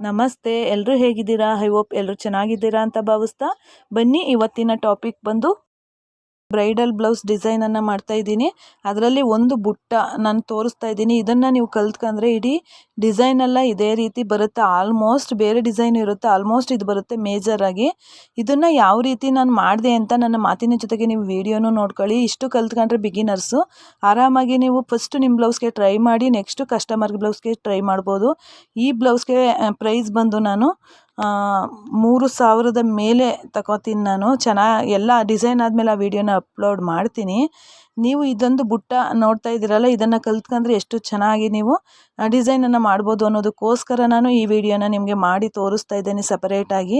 ನಮಸ್ತೆ. ಎಲ್ಲರೂ ಹೇಗಿದ್ದೀರಾ? ಐ ಹೋಪ್ ಎಲ್ಲರೂ ಚೆನ್ನಾಗಿದ್ದೀರಾ ಅಂತ ಭಾವಿಸ್ತಾ ಬನ್ನಿ. ಇವತ್ತಿನ ಟಾಪಿಕ್ ಬಂದು ಬ್ರೈಡಲ್ ಬ್ಲೌಸ್ ಡಿಸೈನನ್ನು ಮಾಡ್ತಾ ಇದ್ದೀನಿ. ಅದರಲ್ಲಿ ಒಂದು ಬುಟ್ಟ ನಾನು ತೋರಿಸ್ತಾ ಇದ್ದೀನಿ. ಇದನ್ನು ನೀವು ಕಲ್ತ್ಕೊಂಡ್ರೆ ಇಡೀ ಡಿಸೈನ್ ಎಲ್ಲ ಇದೇ ರೀತಿ ಬರುತ್ತೆ. ಆಲ್ಮೋಸ್ಟ್ ಬೇರೆ ಡಿಸೈನ್ ಇರುತ್ತೆ. ಆಲ್ಮೋಸ್ಟ್ ಇದು ಬರುತ್ತೆ ಮೇಜರ್ ಆಗಿ. ಇದನ್ನು ಯಾವ ರೀತಿ ನಾನು ಮಾಡಿದೆ ಅಂತ ನನ್ನ ಮಾತಿನ ಜೊತೆಗೆ ನೀವು ವಿಡಿಯೋನು ನೋಡ್ಕೊಳ್ಳಿ. ಇಷ್ಟು ಕಲ್ತ್ಕೊಂಡ್ರೆ ಬಿಗಿನರ್ಸು. ಆರಾಮಾಗಿ ನೀವು ಫಸ್ಟ್ ನಿಮ್ಮ ಬ್ಲೌಸ್ಗೆ ಟ್ರೈ ಮಾಡಿ, ನೆಕ್ಸ್ಟು ಕಸ್ಟಮರ್ ಬ್ಲೌಸ್ಗೆ ಟ್ರೈ ಮಾಡ್ಬೋದು. ಈ ಬ್ಲೌಸ್ಗೆ ಪ್ರೈಸ್ ಬಂದು ನಾನು ಮೂರು ಸಾವಿರದ ಮೇಲೆ ತಗೋತೀನಿ ನಾನು. ಚೆನ್ನಾಗಿ ಎಲ್ಲ ಡಿಸೈನ್ ಆದಮೇಲೆ ಆ ವಿಡಿಯೋನ ಅಪ್ಲೋಡ್ ಮಾಡ್ತೀನಿ. ನೀವು ಇದೊಂದು ಬುಟ್ಟ ನೋಡ್ತಾ ಇದ್ದೀರಲ್ಲ, ಇದನ್ನು ಕಲ್ತ್ಕೊಂಡ್ರೆ ಎಷ್ಟು ಚೆನ್ನಾಗಿ ನೀವು ಡಿಸೈನನ್ನು ಮಾಡ್ಬೋದು ಅನ್ನೋದಕ್ಕೋಸ್ಕರ ನಾನು ಈ ವಿಡಿಯೋನ ನಿಮಗೆ ಮಾಡಿ ತೋರಿಸ್ತಾ ಇದ್ದೇನೆ ಸಪರೇಟಾಗಿ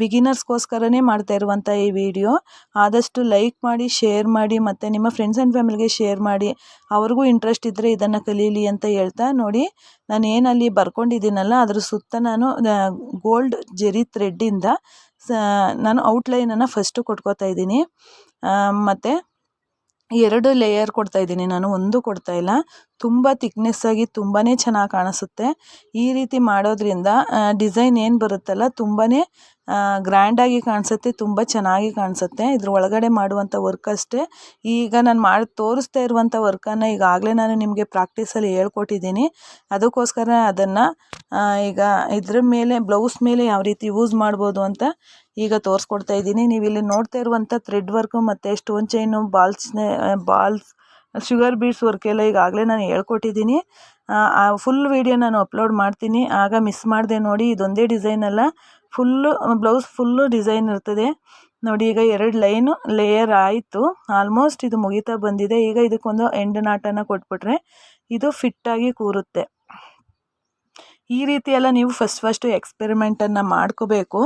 ಬಿಗಿನರ್ಸ್ಗೋಸ್ಕರನೇ ಮಾಡ್ತಾ ಇರುವಂಥ ಈ ವಿಡಿಯೋ. ಆದಷ್ಟು ಲೈಕ್ ಮಾಡಿ ಶೇರ್ ಮಾಡಿ, ಮತ್ತು ನಿಮ್ಮ ಫ್ರೆಂಡ್ಸ್ ಆ್ಯಂಡ್ ಫ್ಯಾಮಿಲಿಗೆ ಶೇರ್ ಮಾಡಿ. ಅವ್ರಿಗೂ ಇಂಟ್ರೆಸ್ಟ್ ಇದ್ದರೆ ಇದನ್ನು ಕಲೀಲಿ ಅಂತ ಹೇಳ್ತಾ ನೋಡಿ. ನಾನು ಏನಲ್ಲಿ ಬರ್ಕೊಂಡಿದ್ದೀನಲ್ಲ, ಅದ್ರ ಸುತ್ತ ನಾನು ಗೋಲ್ಡ್ ಜೆರಿ ಥ್ರೆಡ್ಡಿಂದ ಸ, ನಾನು ಔಟ್ಲೈನನ್ನು ಫಸ್ಟು ಕೊಟ್ಕೋತಾ ಇದ್ದೀನಿ. ಮತ್ತು ಎರಡು ಲೇಯರ್ ಕೊಡ್ತಾ ಇದ್ದೀನಿ. ನಾನು ಒಂದು ಕೊಡ್ತಾ ಇಲ್ಲ. ತುಂಬ ಆಗಿ ತುಂಬಾ ಚೆನ್ನಾಗಿ ಕಾಣಿಸುತ್ತೆ. ಈ ರೀತಿ ಮಾಡೋದ್ರಿಂದ ಡಿಸೈನ್ ಏನು ಬರುತ್ತಲ್ಲ ತುಂಬಾ ಗ್ರ್ಯಾಂಡಾಗಿ ಕಾಣಿಸುತ್ತೆ, ತುಂಬ ಚೆನ್ನಾಗಿ ಕಾಣಿಸುತ್ತೆ. ಇದ್ರ ಒಳಗಡೆ ಮಾಡುವಂಥ ವರ್ಕ್ ಅಷ್ಟೇ. ಈಗ ನಾನು ಮಾಡಿ, ತೋರಿಸ್ತಾ ಇರುವಂಥ ವರ್ಕನ್ನು ಈಗಾಗಲೇ ನಾನು ನಿಮಗೆ ಪ್ರಾಕ್ಟೀಸಲ್ಲಿ ಹೇಳ್ಕೊಟ್ಟಿದ್ದೀನಿ. ಅದಕ್ಕೋಸ್ಕರ ಅದನ್ನು ಈಗ ಇದ್ರ ಮೇಲೆ ಬ್ಲೌಸ್ ಮೇಲೆ ಯಾವ ರೀತಿ ಯೂಸ್ ಮಾಡ್ಬೋದು ಅಂತ ಈಗ ತೋರಿಸ್ಕೊಡ್ತಾ ಇದ್ದೀನಿ. ನೀವು ಇಲ್ಲಿ ನೋಡ್ತಾ ಇರುವಂಥ ಥ್ರೆಡ್ ವರ್ಕು ಮತ್ತು ಸ್ಟೋನ್ ಚೈನು ಬಾಲ್ಸ್ನೇ ಬಾಲ್ಸ್ ಶುಗರ್ ಬೀಡ್ಸ್ ವರ್ಕ್ ಎಲ್ಲ ಈಗಾಗಲೇ ನಾನು ಹೇಳ್ಕೊಟ್ಟಿದ್ದೀನಿ. ಫುಲ್ ವೀಡಿಯೋ ನಾನು ಅಪ್ಲೋಡ್ ಮಾಡ್ತೀನಿ. ಆಗ ಮಿಸ್ ಮಾಡಿದೆ ನೋಡಿ, ಇದೊಂದೇ ಡಿಸೈನ್ ಅಲ್ಲ. ಫುಲ್ಲು, ಬ್ಲೌಸ್ ಫುಲ್ಲು ಡಿಸೈನ್ ಇರ್ತದೆ. ನೋಡಿ, ಈಗ ಎರಡು ಲೈನು ಲೇಯರ್ ಆಯಿತು. ಆಲ್ಮೋಸ್ಟ್ ಇದು ಮುಗಿತಾ ಬಂದಿದೆ. ಈಗ ಇದಕ್ಕೊಂದು ಎಂಡ್ ನಾಟನ್ನು ಕೊಟ್ಬಿಟ್ರೆ ಇದು ಫಿಟ್ಟಾಗಿ ಕೂರುತ್ತೆ. ಈ ರೀತಿ ಎಲ್ಲ ನೀವು ಫಸ್ಟ್ ಫಸ್ಟು ಎಕ್ಸ್ಪೆರಿಮೆಂಟನ್ನು ಮಾಡ್ಕೋಬೇಕು.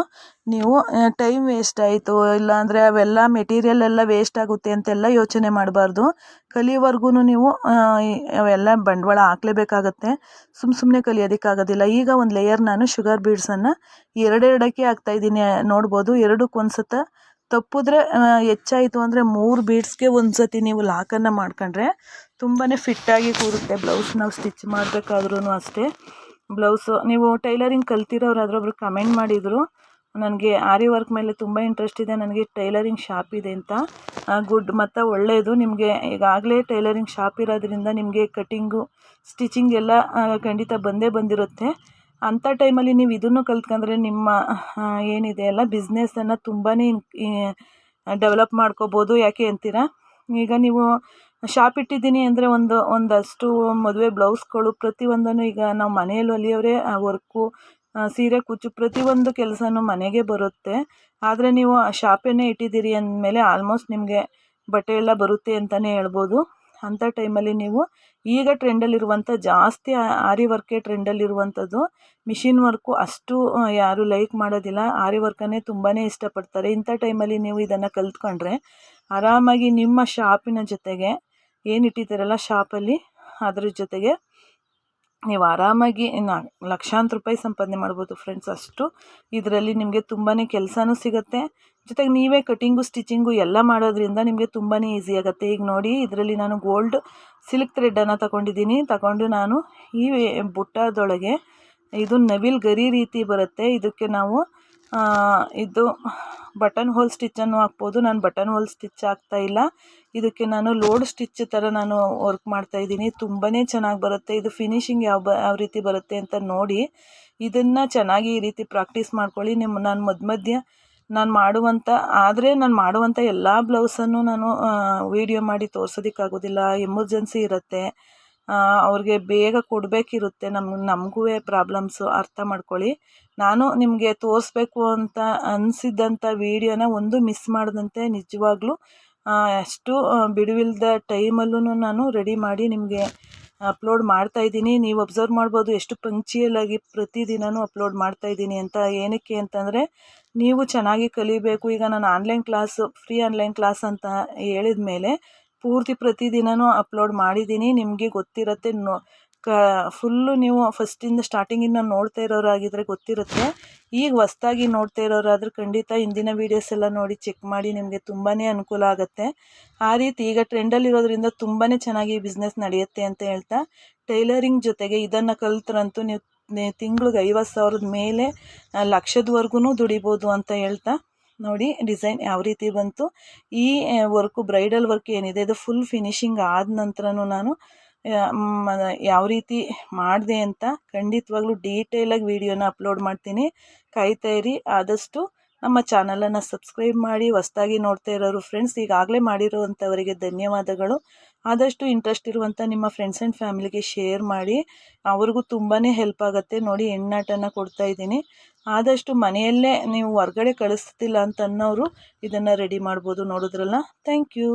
ನೀವು ಟೈಮ್ ವೇಸ್ಟ್ ಆಯಿತು, ಇಲ್ಲಾಂದರೆ ಅವೆಲ್ಲ ಮೆಟೀರಿಯಲ್ ಎಲ್ಲ ವೇಸ್ಟ್ ಆಗುತ್ತೆ ಅಂತೆಲ್ಲ ಯೋಚನೆ ಮಾಡಬಾರ್ದು. ಕಲಿಯೋವರೆಗೂ ನೀವು ಅವೆಲ್ಲ ಬಂಡವಾಳ ಹಾಕ್ಲೇಬೇಕಾಗತ್ತೆ. ಸುಮ್ಮ ಸುಮ್ಮನೆ ಕಲಿಯೋದಕ್ಕಾಗೋದಿಲ್ಲ. ಈಗ ಒಂದು ಲೇಯರ್ ನಾನು ಶುಗರ್ ಬೀಡ್ಸನ್ನು ಎರಡೆರಡಕ್ಕೆ ಹಾಕ್ತಾಯಿದ್ದೀನಿ ನೋಡ್ಬೋದು. ಎರಡಕ್ಕೆ ಒಂದು ಸತ ತಪ್ಪಿದ್ರೆ ಹೆಚ್ಚಾಯಿತು ಅಂದರೆ ಮೂರು ಬೀಡ್ಸ್ಗೆ ಒಂದು ಸತಿ ನೀವು ಲಾಕನ್ನು ಮಾಡ್ಕೊಂಡ್ರೆ ತುಂಬಾ ಫಿಟ್ಟಾಗಿ ಕೂರುತ್ತೆ. ಬ್ಲೌಸ್ ನಾವು ಸ್ಟಿಚ್ ಮಾಡಬೇಕಾದ್ರೂ ಅಷ್ಟೇ. ಬ್ಲೌಸು. ನೀವು ಟೈಲರಿಂಗ್ ಕಲ್ತಿರೋರು ಅದರೊಬ್ರು ಕಮೆಂಟ್ ಮಾಡಿದರು, ನನಗೆ ಆರಿ ವರ್ಕ್ ಮೇಲೆ ತುಂಬ ಇಂಟ್ರೆಸ್ಟ್ ಇದೆ, ನನಗೆ ಟೈಲರಿಂಗ್ ಶಾಪ್ ಇದೆ ಅಂತ. ಗುಡ್, ಮತ್ತು ಒಳ್ಳೆಯದು ನಿಮಗೆ ಈಗಾಗಲೇ ಟೈಲರಿಂಗ್ ಶಾಪ್ ಇರೋದ್ರಿಂದ ನಿಮಗೆ ಕಟ್ಟಿಂಗು ಸ್ಟಿಚಿಂಗ್ ಎಲ್ಲ ಖಂಡಿತ ಬಂದೇ ಬಂದಿರುತ್ತೆ. ಅಂಥ ಟೈಮಲ್ಲಿ ನೀವು ಇದನ್ನು ಕಲ್ತ್ಕೊಂಡ್ರೆ ನಿಮ್ಮ ಏನಿದೆ ಎಲ್ಲ ಬಿಸ್ನೆಸನ್ನು ತುಂಬಾ ಡೆವಲಪ್ ಮಾಡ್ಕೋಬೋದು. ಯಾಕೆ ಅಂತೀರಾ? ಈಗ ನೀವು ಶಾಪ್ ಇಟ್ಟಿದ್ದೀನಿ ಅಂದರೆ ಒಂದು, ಒಂದಷ್ಟು ಮದುವೆ ಬ್ಲೌಸ್ಗಳು, ಪ್ರತಿಯೊಂದನ್ನು ಈಗ ನಾವು ಮನೆಯಲ್ಲಿ ಹೊಲಿಯೋರೆ ವರ್ಕು ಸೀರೆ, ಕುಚ್ಚು ಪ್ರತಿಯೊಂದು ಕೆಲಸನೂ ಮನೆಗೆ ಬರುತ್ತೆ. ಆದರೆ ನೀವು ಆ ಶಾಪನ್ನೇ ಇಟ್ಟಿದ್ದೀರಿ ಅಂದಮೇಲೆ ಆಲ್ಮೋಸ್ಟ್ ನಿಮಗೆ ಬಟ್ಟೆ ಎಲ್ಲ ಬರುತ್ತೆ ಅಂತಲೇ ಹೇಳ್ಬೋದು. ಅಂಥ ಟೈಮಲ್ಲಿ ನೀವು ಈಗ ಟ್ರೆಂಡಲ್ಲಿರುವಂಥ, ಜಾಸ್ತಿ ಆರಿ ವರ್ಕೇ ಟ್ರೆಂಡಲ್ಲಿರುವಂಥದ್ದು. ಮಿಷಿನ್ ವರ್ಕು ಅಷ್ಟು ಯಾರು ಲೈಕ್ ಮಾಡೋದಿಲ್ಲ. ಆರಿ ವರ್ಕನ್ನೇ ತುಂಬಾ ಇಷ್ಟಪಡ್ತಾರೆ. ಇಂಥ ಟೈಮಲ್ಲಿ ನೀವು ಇದನ್ನು ಕಲ್ತ್ಕೊಂಡ್ರೆ ಆರಾಮಾಗಿ ನಿಮ್ಮ ಶಾಪಿನ ಜೊತೆಗೆ, ಏನು ಇಟ್ಟಿದ್ದೀರಲ್ಲ ಶಾಪಲ್ಲಿ, ಅದ್ರ ಜೊತೆಗೆ ನೀವು ಆರಾಮಾಗಿ ಲಕ್ಷಾಂತರ ರೂಪಾಯಿ ಸಂಪಾದನೆ ಮಾಡ್ಬೋದು ಫ್ರೆಂಡ್ಸ್ ಅಷ್ಟು. ಇದರಲ್ಲಿ ನಿಮಗೆ ತುಂಬಾ ಕೆಲಸನೂ ಸಿಗುತ್ತೆ. ಜೊತೆಗೆ ನೀವೇ ಕಟಿಂಗು ಸ್ಟಿಚಿಂಗು ಎಲ್ಲ ಮಾಡೋದ್ರಿಂದ ನಿಮಗೆ ತುಂಬಾ ಈಸಿ ಆಗುತ್ತೆ. ಈಗ ನೋಡಿ, ಇದರಲ್ಲಿ ನಾನು ಗೋಲ್ಡ್ ಸಿಲ್ಕ್ ಥ್ರೆಡ್ಡನ್ನು ತಗೊಂಡಿದ್ದೀನಿ. ತಗೊಂಡು ನಾನು ಈ ಬುಟ್ಟದೊಳಗೆ ಇದು ನವಿಲ್ ಗರಿ ರೀತಿ ಬರುತ್ತೆ. ಇದಕ್ಕೆ ನಾವು ಇದು ಬಟನ್ ಹೋಲ್ ಸ್ಟಿಚ್ಚನ್ನು ಹಾಕ್ಬೋದು. ನಾನು ಬಟನ್ ಹೋಲ್ ಸ್ಟಿಚ್ ಇಲ್ಲ. ಇದಕ್ಕೆ ನಾನು ಲೋಡ್ ಸ್ಟಿಚ್ ಥರ ನಾನು ವರ್ಕ್ ಮಾಡ್ತಾಯಿದ್ದೀನಿ ತುಂಬಾ ಚೆನ್ನಾಗಿ ಬರುತ್ತೆ. ಇದು ಫಿನಿಶಿಂಗ್ ಯಾವ ಬ, ಯಾವ ರೀತಿ ಬರುತ್ತೆ ಅಂತ ನೋಡಿ. ಇದನ್ನು ಚೆನ್ನಾಗಿ ಈ ರೀತಿ ಪ್ರಾಕ್ಟೀಸ್ ಮಾಡ್ಕೊಳ್ಳಿ. ನಿಮ್ಮ ನಾನು ಮಧ್ಯ ಮಧ್ಯ ನಾನು ಮಾಡುವಂಥ ಆದರೆ ನಾನು ಮಾಡುವಂಥ ಎಲ್ಲ ಬ್ಲೌಸನ್ನು ನಾನು ವೀಡಿಯೋ ಮಾಡಿ ತೋರ್ಸೋದಕ್ಕಾಗೋದಿಲ್ಲ. ಎಮರ್ಜೆನ್ಸಿ ಇರುತ್ತೆ. ಅವ್ರಿಗೆ ಬೇಗ ಕೊಡಬೇಕಿರುತ್ತೆ. ನಮ್ಮ ನಮಗೂ ಪ್ರಾಬ್ಲಮ್ಸು, ಅರ್ಥ ಮಾಡ್ಕೊಳ್ಳಿ. ನಾನು ನಿಮಗೆ ತೋರಿಸ್ಬೇಕು ಅಂತ ಅನಿಸಿದ್ದಂಥ ವೀಡಿಯೋನ ಒಂದು ಮಿಸ್ ಮಾಡದಂತೆ ನಿಜವಾಗ್ಲೂ. ಅಷ್ಟು ಬಿಡುವಿಲ್ಲದ ಟೈಮಲ್ಲೂ ನಾನು ರೆಡಿ ಮಾಡಿ ನಿಮಗೆ ಅಪ್ಲೋಡ್ ಮಾಡ್ತಾಯಿದ್ದೀನಿ ನೀವು ಅಬ್ಸರ್ವ್ ಮಾಡ್ಬೋದು ಎಷ್ಟು ಪಂಕ್ಚುಯಲಾಗಿ ಪ್ರತಿದಿನವೂ ಅಪ್ಲೋಡ್ ಮಾಡ್ತಾಯಿದ್ದೀನಿ ಅಂತ ಏನಕ್ಕೆ ಅಂತಂದರೆ, ನೀವು ಚೆನ್ನಾಗಿ ಕಲಿಬೇಕು. ಈಗ ನಾನು online class, free online class ಅಂತ ಹೇಳಿದ ಮೇಲೆ ಪೂರ್ತಿ ಪ್ರತಿದಿನವೂ ಅಪ್ಲೋಡ್ ಮಾಡಿದ್ದೀನಿ. ನಿಮಗೆ ಗೊತ್ತಿರುತ್ತೆ ನೋ, ಕ ಫುಲ್ಲು ನೀವು ಫಸ್ಟಿಂದ ಸ್ಟಾರ್ಟಿಂಗಿಂದ ನೋಡ್ತಾ ಇರೋರಾಗಿದ್ದರೆ ಗೊತ್ತಿರುತ್ತೆ. ಈಗ ಹೊಸ್ದಾಗಿ ನೋಡ್ತಾ ಇರೋರಾದ್ರೆ ಖಂಡಿತ ಹಿಂದಿನ ವೀಡಿಯೋಸ್ ಎಲ್ಲ ನೋಡಿ ಚೆಕ್ ಮಾಡಿ ನಿಮಗೆ ತುಂಬಾ ಅನುಕೂಲ ಆಗುತ್ತೆ. ಆ ರೀತಿ ಈಗ ಟ್ರೆಂಡಲ್ಲಿರೋದ್ರಿಂದ ತುಂಬಾ ಚೆನ್ನಾಗಿ ಬಿಸ್ನೆಸ್ ನಡೆಯುತ್ತೆ ಅಂತ ಹೇಳ್ತಾ ಟೈಲರಿಂಗ್ ಜೊತೆಗೆ ಇದನ್ನು ಕಲ್ತರಂತೂ ನೀವು ತಿಂಗ್ಳಿಗೆ ಐವತ್ತು ಸಾವಿರದ ಮೇಲೆ ಲಕ್ಷದವರೆಗೂ ದುಡಿಬೋದು ಅಂತ ಹೇಳ್ತಾ ನೋಡಿ ಡಿಸೈನ್ ಯಾವ ರೀತಿ ಬಂತು. ಈ ವರ್ಕು ಬ್ರೈಡಲ್ ವರ್ಕ್ ಏನಿದೆ, ಇದು ಫುಲ್ ಫಿನಿಶಿಂಗ್ ಆದ ನಂತರನೂ ನಾನು ಯಾವ ರೀತಿ ಮಾಡಿದೆ ಅಂತ ಖಂಡಿತವಾಗ್ಲೂ ಡೀಟೇಲಾಗಿ ವೀಡಿಯೋನ ಅಪ್ಲೋಡ್ ಮಾಡ್ತೀನಿ. ಕಾಯ್ತಾಯಿರಿ ಆದಷ್ಟು ನಮ್ಮ ಚಾನಲನ್ನು ಸಬ್ಸ್ಕ್ರೈಬ್ ಮಾಡಿ ಹೊಸ್ದಾಗಿ ನೋಡ್ತಾ ಇರೋರು ಫ್ರೆಂಡ್ಸ್ ಈಗಾಗಲೇ ಮಾಡಿರುವಂಥವರಿಗೆ ಧನ್ಯವಾದಗಳು. ಆದಷ್ಟು ಇಂಟ್ರೆಸ್ಟ್ ಇರುವಂಥ ನಿಮ್ಮ ಫ್ರೆಂಡ್ಸ್ ಆ್ಯಂಡ್ ಫ್ಯಾಮಿಲಿಗೆ ಶೇರ್ ಮಾಡಿ. ಅವ್ರಿಗೂ ತುಂಬಾ ಹೆಲ್ಪ್ ಆಗುತ್ತೆ. ನೋಡಿ, ಹೆಣ್ಣಾಟನ ಕೊಡ್ತಾ ಇದ್ದೀನಿ. ಆದಷ್ಟು ಮನೆಯಲ್ಲೇ ನೀವು ಹೊರ್ಗಡೆ ಕಳಿಸ್ತಿಲ್ಲ ಅಂತ ಅನ್ನೋರು ಇದನ್ನು ರೆಡಿ ಮಾಡ್ಬೋದು ನೋಡಿದ್ರಲ್ಲ. Thank you